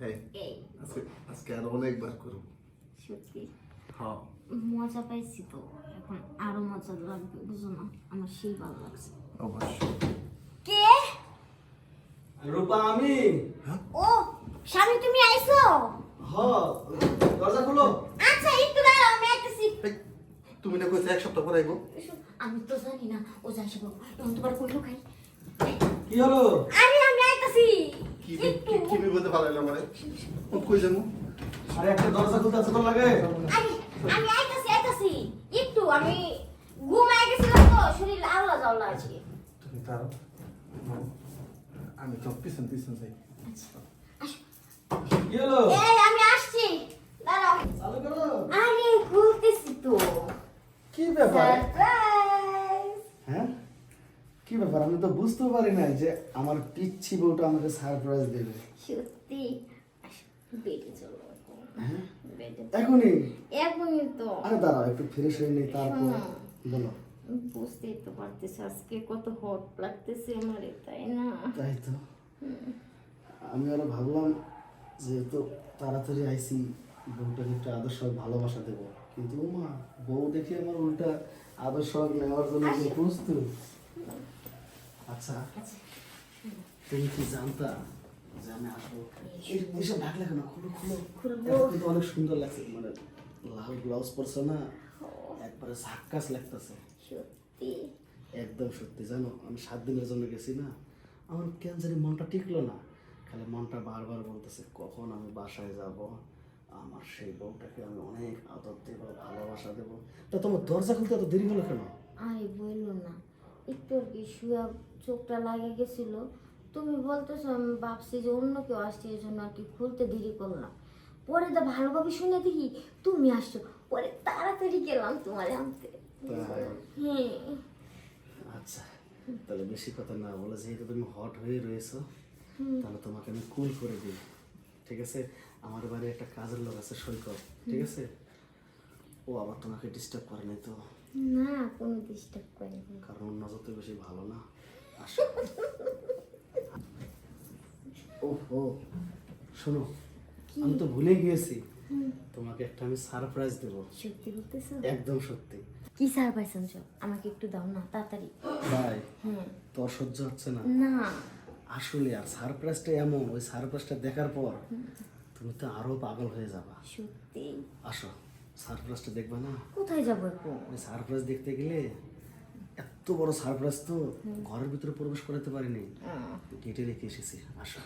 আজকে আজকে আরও অনেকবার করব সত্যি হ্যাঁ মজা পাইছি তো এখন আরও মজা লাগবে বুঝো না আমার সেই ভালো লাগছে অবশ্যই কে রূপা আমি ও স্বামী তুমি আইছো হ দরজা খুলো আচ্ছা একটু দাঁড়াও আমি আইতেছি তুমি না কইছো এক সপ্তাহ পরে আইবো আমি তো জানি না ও যাইছে বাবু এখন তোমার কইলো খাই কি হলো আরে আমি আইতাছি কি কি- কি বিপদে পালাইলাম মানে? কই যাব? আরে একটা দরজা খুলতে আছে তোর লাগে? আমি আইতাছি আইতাছি। একটু আমি ঘুমাই গেছিলাম তো শরীর আল্লাহ জাল্লা আজকে তুমি তার আমি তো পিছন পিছন যাই। আচ্ছা এই আমি আসছি। দাঁড়াও। চালু করো। আরে খুলতেছি তো। কি ব্যাপার? কি ব্যাপার? আমি তো বুঝতে পারি নাই যে আমার পিচ্ছি বউটা আমাকে সারপ্রাইজ দেবে। সত্যি? বেডে চলো হ্যাঁ? এখনই? এখনই তো। আরে দাঁড়াও একটু ফ্রেশ হয়ে নেই তারপর বলো। বুঝতেই তো পারতেছি আজকে কত হট লাগতেছে আমার তাই না? তাই তো। আমি আরও ভাবলাম যেহেতু তাড়াতাড়ি আইসি বউটাকে একটা আদর্শ ভালোবাসা দেবো। কিন্তু মা বউ দেখে আমার উল্টা আদর্শ নেওয়ার জন্য প্রস্তুত? আচ্ছা। তুমি কি জানতা যে আমি আসব এইসব ঢাকলে কেন খুলো খুলো। কিন্তু অনেক সুন্দর লাগছে মানে লাল ব্লাউজ পরছো না একবারে ঝাক্কাস লাগতেছে। একদম সত্যি জানো আমি সাত দিনের জন্য গেছি না আমার কেন জানি মনটা টিকলো না। খালি মনটা বারবার বলতেছে কখন আমি বাসায় যাব? আমার সেই বউটাকে আমি অনেক আদর দেবো ভালোবাসা দেবো। তা তোমার দরজা খুলতে এত দেরি হলো কেন? আরে বলল না। একটু আর কি শুয়া চোখটা লাগে গেছিল। তুমি বলতেছো আমি ভাবছি যে অন্য কেউ আসছে এই জন্য আর কি খুলতে দেরি করলাম। পরে তো ভালোভাবে শুনে দেখি তুমি আসছো। পরে তাড়াতাড়ি গেলাম তোমার আনতে। হ্যাঁ। আচ্ছা তাহলে বেশি কথা না বলে যেহেতু তুমি হট হয়ে রয়েছো তাহলে তোমাকে আমি কুল করে দিই। ঠিক আছে? আমার বাড়ি একটা কাজের লোক আছে সৈকত। ঠিক আছে? ও আবার তোমাকে ডিস্টার্ব করে নাই তো। না কোনো ডিস্টার্ব করিনি কারণ নজর তো বেশি ভালো না। ওহো শোনো আমি তো ভুলে গিয়েছি। তোমাকে একটা আমি সারপ্রাইজ দেব। সত্যি বলতেছো? একদম সত্যি। কি সারপ্রাইজ আনছো? আমাকে একটু দাও না তাড়াতাড়ি। তাই হ্যাঁ তোর সহ্য হচ্ছে না। না। আসলে আর সারপ্রাইজটা এমন ওই সারপ্রাইজটা দেখার পর তুমি তো আরও পাগল হয়ে যাবা। সত্যি? আসো। সারপ্রাইজটা দেখবে না? কোথায় যাব এখন? ওই সারপ্রাইজ দেখতে গেলে এত বড় সারপ্রাইজ তো ঘরের ভিতরে প্রবেশ করাতে পারিনি। গেটে রেখে এসেছি আসো।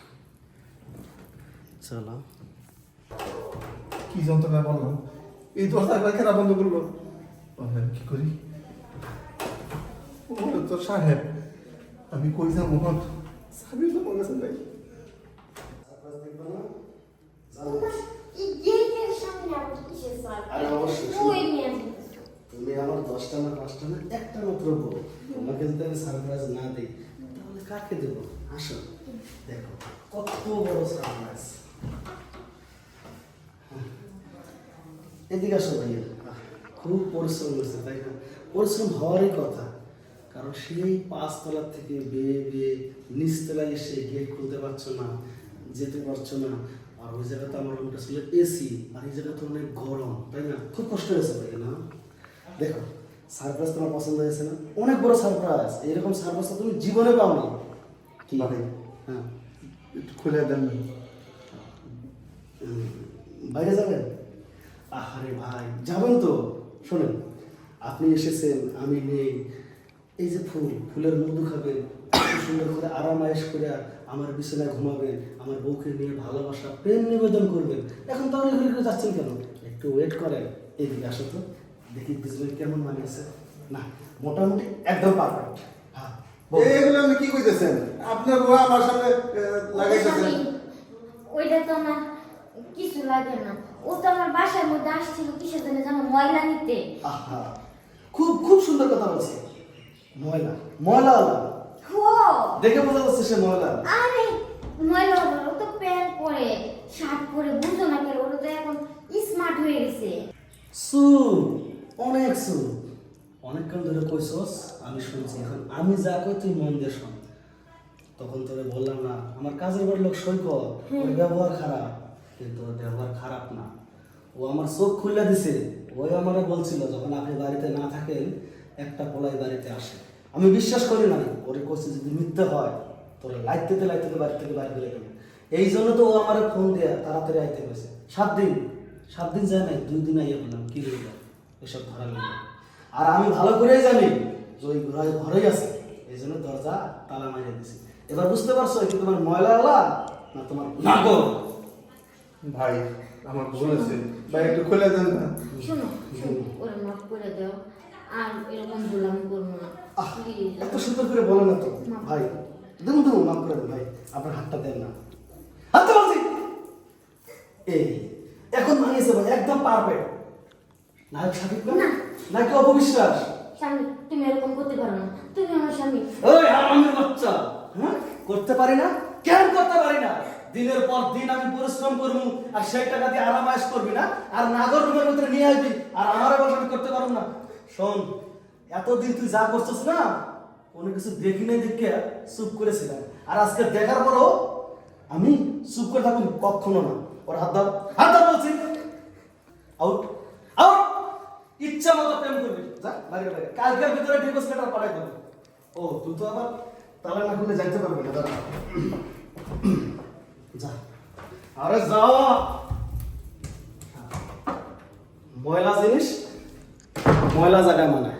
চলো। কি যন্ত্রণা বললাম এই দরজা একবার কেনা বন্ধ করল আমি কি করি? ও তো সাহেব আমি কই যাম মোহন সাহেব তো আমার কাছে নাই। সারপ্রাইজ দেখবা না এই গেটের সামনে আবার কিসের আরে অবশ্যই। তুমি আমার দশটা না পাঁচটা না একটা মাত্র বউ তোমাকে যদি আমি সারপ্রাইজ না দিই তাহলে কাকে দেবো? আসো দেখো কত বড় সারপ্রাইজ। এদিকে আসো ভাইয়া। খুব পরিশ্রম করছে তাই না? পরিশ্রম হওয়ারই কথা। কারণ সেই পাঁচতলার থেকে বেয়ে বেয়ে নিচতলায় এসে গেট খুলতে পারছ না যেতে পারছ না। আর ওই জায়গাতে আমার রুমটা ছিল এসি আর এই জায়গা তো অনেক গরম তাই না? খুব কষ্ট হয়েছে ভাই না? দেখো সারপ্রাইজ তোমার পছন্দ হয়েছে না? অনেক বড় সারপ্রাইজ এরকম সারপ্রাইজ তো তুমি জীবনে পাও না কি? ভাই। হ্যাঁ। একটু খুলে দেন। বাইরে যাবেন? আহারে ভাই যাবেন তো। শোনেন আপনি এসেছেন আমি নেই। এই যে ফুল ফুলের মধু খাবেন খুব সুন্দর করে আরামায়েশ করে আমার বিছানায় ঘুমাবেন আমার বউকে নিয়ে ভালোবাসা প্রেম নিবেদন করবেন এখন তো ঘুরে ঘুরে যাচ্ছেন কেন? একটু ওয়েট করেন। এদিকে আসো তো। দেখি বিছানায় কেমন মানিয়েছে না মোটামুটি একদম পারফেক্ট হ্যাঁ এগুলো আপনি কি কইতেছেন? আপনার বউ আমার সামনে লাগাইতেছেন ওইটা তো আমার কিছু লাগে না। ও তো আমার বাসার মধ্যে আসছিল কিসের জন্য জানো ময়লা নিতে। আহা খুব খুব সুন্দর কথা বলছে। ময়লা ময়লা আলা ও দেখে বোঝা যাচ্ছে সে ময়লা। আরে ময়লা ও তো প্যান্ট পরে শার্ট পরে বুঝো না কেন ওরা তো এখন স্মার্ট হয়ে গেছে। সু অনেক সু অনেকক্ষণ ধরে কইছস আমি শুনছি এখন আমি যা কই তুই মন দিয়ে শোন। তখন তোরে বললাম না আমার কাজের বাড়ির লোক সৈকত ওর ব্যবহার খারাপ। কিন্তু ওর ব্যবহার খারাপ না। ও আমার চোখ খুলে দিছে। ওই আমারে বলছিল যখন আপনি বাড়িতে না থাকেন একটা পোলাই বাড়িতে আসে। আমি বিশ্বাস করি না। ওরে কোচে যদি মিথ্যে হয় তোরে লাইতে লাইতে বাড়ি থেকে বাড়ি দিলে কেন এই জন্য তো ও আমার ফোন দেয়া তাড়াতাড়ি আইতে গেছে সাত দিন সাত দিন যায় নাই দুই দিন আইয়া বললাম কি রইল এসব ধরা গেল আর আমি ভালো করেই জানি যে ওই ঘরে ঘরেই আছে। এই জন্য দরজা তালা মারিয়ে দিছি। এবার বুঝতে পারছ কি তোমার ময়লা আলা না তোমার নাগর ভাই আমার ভুল আছে। ভাই একটু খুলে দেন না? শোনো শোনো ওরা মাফ করে দাও। আর এরকম ভুল আমি করব না। এত সুন্দর করে বলে না তো। ভাই মাফ করে দেন ভাই আপনার হাতটা দেন না। হাতটা বলছি। এই এখন ভাঙিয়েছে ভাই একদম পারফেক্ট। নায়ক সাকিব না। নাকি অপবিশ্বাস? স্বামী তুমি এরকম করতে পারো না। তুমি আমার স্বামী। ওই আরামের বাচ্চা। হ্যাঁ? করতে পারি না? কেন করতে পারি না? দিনের পর দিন আমি পরিশ্রম করব আর সেই টাকা দিয়ে আরাম করবি না? আর নাগর রুমের ভিতরে নিয়ে আসবি আর আমার করতে পারব না। শোন এতদিন তুই যা করছিস না, কোনো কিছু দেখি নাই দেখে চুপ করেছিলাম আর আজকে দেখার পরও আমি চুপ করে থাকুন কখনো না। ওর হাত দাও হাত দাও বলছি। আউট আউট ইচ্ছা মতো প্রেম করবি। যা, বাইরে বাইরে। কালকের ভিতরে ডিভোর্স লেটার পাঠাই দেবো। ও, তুই তো আবার তালা না খুলে যাইতে পারবি না যা। আরে যাও ময়লা জিনিস, ময়লা জায়গায় মানায়